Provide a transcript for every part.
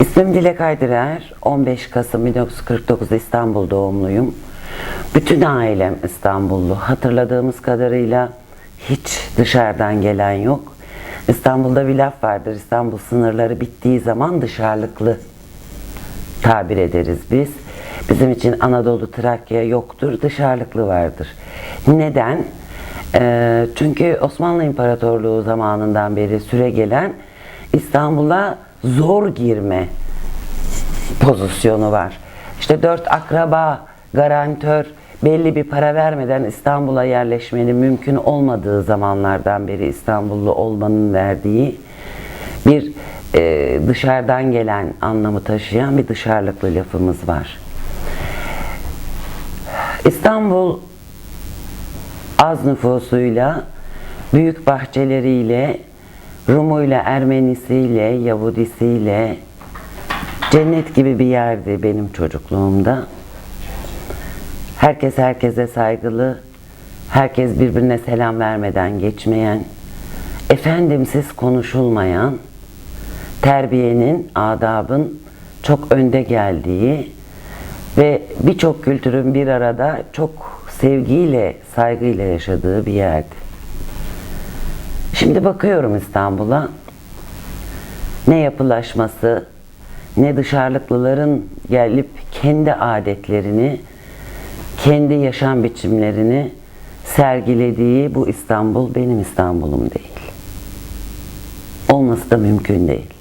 İsmim Dilek Aydırer. 15 Kasım 1949 İstanbul doğumluyum. Bütün ailem İstanbullu. Hatırladığımız kadarıyla hiç dışarıdan gelen yok. İstanbul'da bir laf vardır. İstanbul sınırları bittiği zaman dışarılıklı tabir ederiz biz. Bizim için Anadolu, Trakya yoktur, dışarılıklı vardır. Neden? Ee, çünkü Osmanlı İmparatorluğu zamanından beri süre gelen İstanbul'a zor girme pozisyonu var. İşte dört akraba, garantör belli bir para vermeden İstanbul'a yerleşmenin mümkün olmadığı zamanlardan beri İstanbullu olmanın verdiği bir e, dışarıdan gelen anlamı taşıyan bir dışarılıklı lafımız var. İstanbul az nüfusuyla, büyük bahçeleriyle, Rumuyla, Ermenisiyle, Yahudisiyle cennet gibi bir yerdi benim çocukluğumda. Herkes herkese saygılı, herkes birbirine selam vermeden geçmeyen, efendimsiz konuşulmayan, terbiyenin, adabın çok önde geldiği ve birçok kültürün bir arada çok sevgiyle, saygıyla yaşadığı bir yerdi. Şimdi bakıyorum İstanbul'a. Ne yapılaşması, ne dışarılıklıların gelip kendi adetlerini, kendi yaşam biçimlerini sergilediği bu İstanbul benim İstanbul'um değil. Olması da mümkün değil.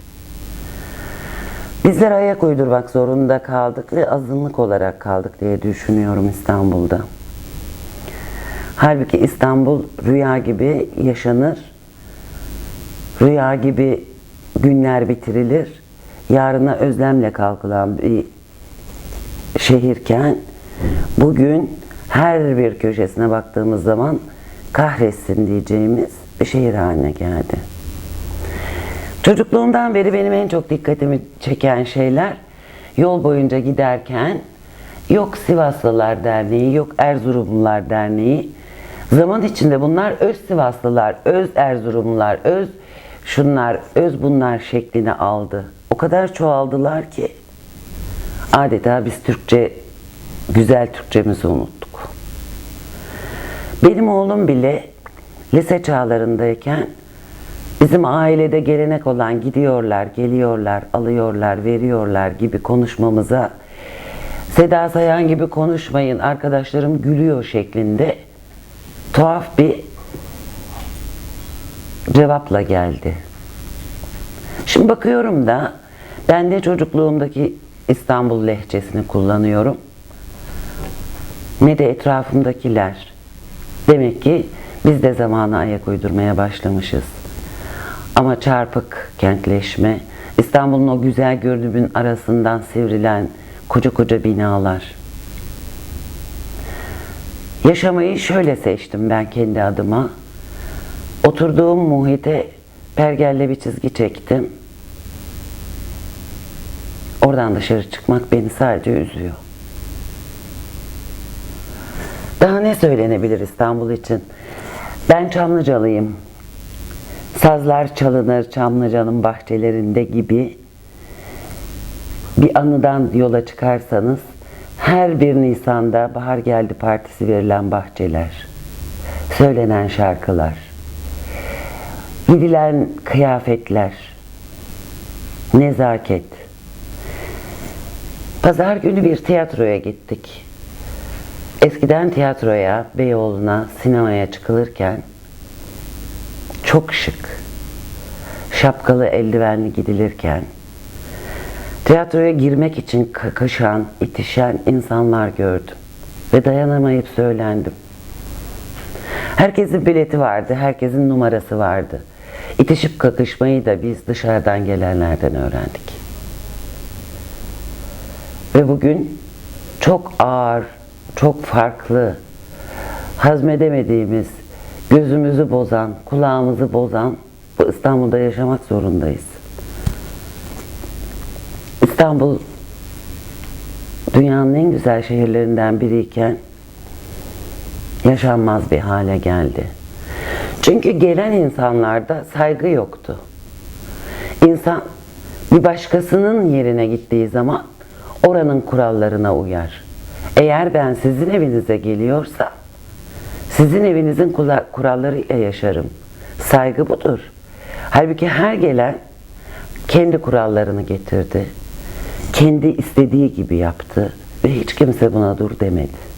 Bizler ayak uydurmak zorunda kaldık ve azınlık olarak kaldık diye düşünüyorum İstanbul'da. Halbuki İstanbul rüya gibi yaşanır, rüya gibi günler bitirilir, yarına özlemle kalkılan bir şehirken bugün her bir köşesine baktığımız zaman kahretsin diyeceğimiz bir şehir haline geldi. Çocukluğumdan beri benim en çok dikkatimi çeken şeyler yol boyunca giderken yok Sivaslılar Derneği, yok Erzurumlular Derneği. Zaman içinde bunlar öz Sivaslılar, öz Erzurumlular, öz şunlar, öz bunlar şeklini aldı. O kadar çoğaldılar ki adeta biz Türkçe, güzel Türkçemizi unuttuk. Benim oğlum bile lise çağlarındayken bizim ailede gelenek olan gidiyorlar, geliyorlar, alıyorlar, veriyorlar gibi konuşmamıza Seda Sayan gibi konuşmayın arkadaşlarım gülüyor şeklinde tuhaf bir cevapla geldi. Şimdi bakıyorum da ben de çocukluğumdaki İstanbul lehçesini kullanıyorum. Ne de etrafımdakiler. Demek ki biz de zamana ayak uydurmaya başlamışız. Ama çarpık kentleşme, İstanbul'un o güzel görünümün arasından sivrilen koca koca binalar. Yaşamayı şöyle seçtim ben kendi adıma. Oturduğum muhite pergelle bir çizgi çektim. Oradan dışarı çıkmak beni sadece üzüyor. Daha ne söylenebilir İstanbul için? Ben Çamlıcalıyım. Sazlar çalınır Çamlıca'nın bahçelerinde gibi bir anıdan yola çıkarsanız her bir Nisan'da Bahar Geldi Partisi verilen bahçeler, söylenen şarkılar, gidilen kıyafetler, nezaket. Pazar günü bir tiyatroya gittik. Eskiden tiyatroya, Beyoğlu'na, sinemaya çıkılırken çok şık, şapkalı eldivenli gidilirken tiyatroya girmek için kakışan, itişen insanlar gördüm ve dayanamayıp söylendim. Herkesin bileti vardı, herkesin numarası vardı. İtişip kakışmayı da biz dışarıdan gelenlerden öğrendik. Ve bugün çok ağır, çok farklı, hazmedemediğimiz, gözümüzü bozan, kulağımızı bozan bu İstanbul'da yaşamak zorundayız. İstanbul dünyanın en güzel şehirlerinden biriyken yaşanmaz bir hale geldi. Çünkü gelen insanlarda saygı yoktu. İnsan Bir başkasının yerine gittiği zaman oranın kurallarına uyar. Eğer ben sizin evinize geliyorsam sizin evinizin kurallarıyla yaşarım. Saygı budur. Halbuki her gelen kendi kurallarını getirdi. Kendi istediği gibi yaptı ve hiç kimse buna dur demedi.